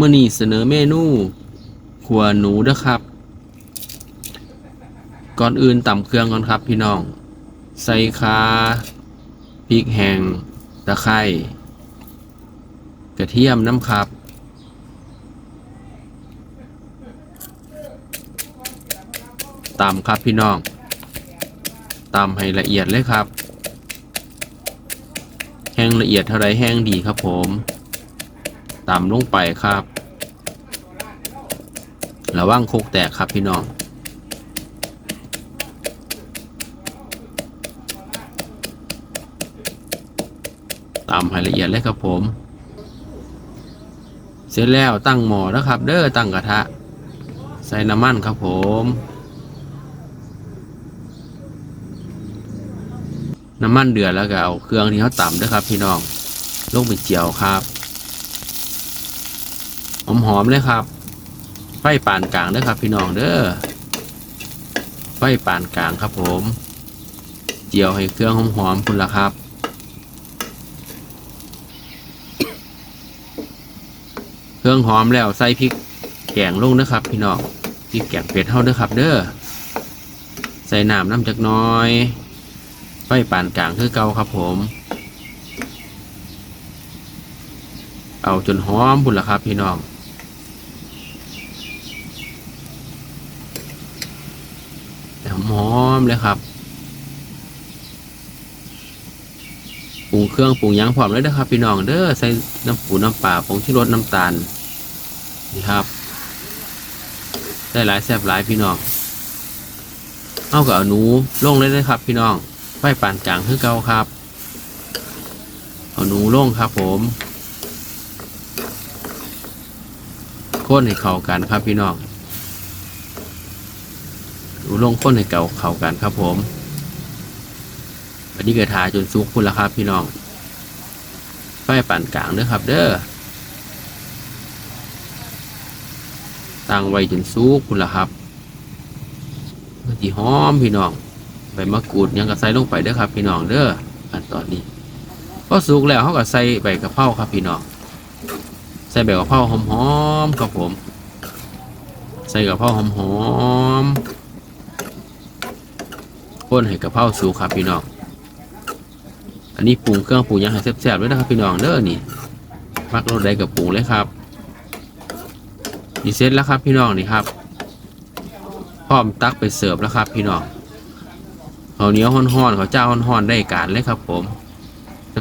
เมื่อนี้เสนอเมนูขัวหนูเด้อครับ ก่อนอื่นต่ำเครื่องก่อนครับพี่น้อง ใส่คาพริกแห้งตะไคร้กระเทียมน้ำครับตำครับพี่น้องตำให้ละเอียดเลยครับ แห้งละเอียดเท่าไรแห้งดีครับผม ตำลงไปครับระว่างโคกแตกครับพี่น้องตำให้ละเอียดเลยครับผม เสร็จแล้วตั้งหม้อแล้วครับ เด้อตั้งกระทะ ใส่น้ำมันครับผม น้ำมันเดือดแล้วก็เอาเครื่องที่เขาตำด้วยครับพี่น้องลงไปเจียวครับ หอมหอมๆเลยครับ ไฟปานกลางเด้อครับ พี่น้องเด้อ ไฟปานกลางครับผม เจียวให้เครื่องหอมหอมคุณละครับ เครื่องหอมแล้วใส่พริกแกงลงนะครับ พี่น้อง พริกแกงเป็ดเท่าเด้อครับ เด้อ ใส่น้ำน้ำจักน้อย ไฟปานกลางคือเก่าครับผมเอาจนหอมบุญละครับพี่น้อง หอมเลยครับปรุงเครื่องปรุงยังพร้อมเลยนะครับ พี่น้องเด้อใส่น้ำปูน้ำปลาผงที่รสน้ำตาลนี่ครับ ได้หลายแซ่บหลายพี่น้องเอากับหนูลงเลยนะครับ พี่น้องไฟปานกลางคือเก่าครับ เอาหนูลงครับผมข้นให้เข้ากันครับพี่น้อง ลงข้นให้เก่าเข้ากันครับผมอันนี้กระทาจนสุกพุ่นแล้วครับพี่น้องไฟปานกลางเด้อครับ เด้อตั้งไว้จนสุกพุ่นแล้วครับที่หอมพี่น้องใบมะกรูดยังก็ใส่ลงไปเด้อครับ พี่น้องเด้อขั้นตอนนี้พอสุกแล้วเขาก็ใส่ใบกะเพราครับพี่น้องใส่ใบกะเพราหอมๆครับผม ใส่กะเพราหอมๆ พ่นให้กะเพราสุกครับพี่น้อง อันนี้ปรุงเครื่องปรุงยังให้แซ่บๆด้วยนะครับพี่น้องเด้อนี่มักรสใดกับปรุงเลยครับนี่เสร็จแล้วครับพี่น้องนี่ครับ พร้อมตักไปเสิร์ฟแล้วครับพี่น้องข้าวเหนียวห่อนๆข้าวเจ้าห่อนๆได้การเลยครับ ผม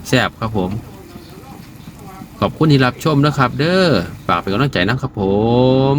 แซ่บๆครับผม ขอบคุณที่รับชมนะครับ เด้อฝากเป็นกำลังใจนะครับผม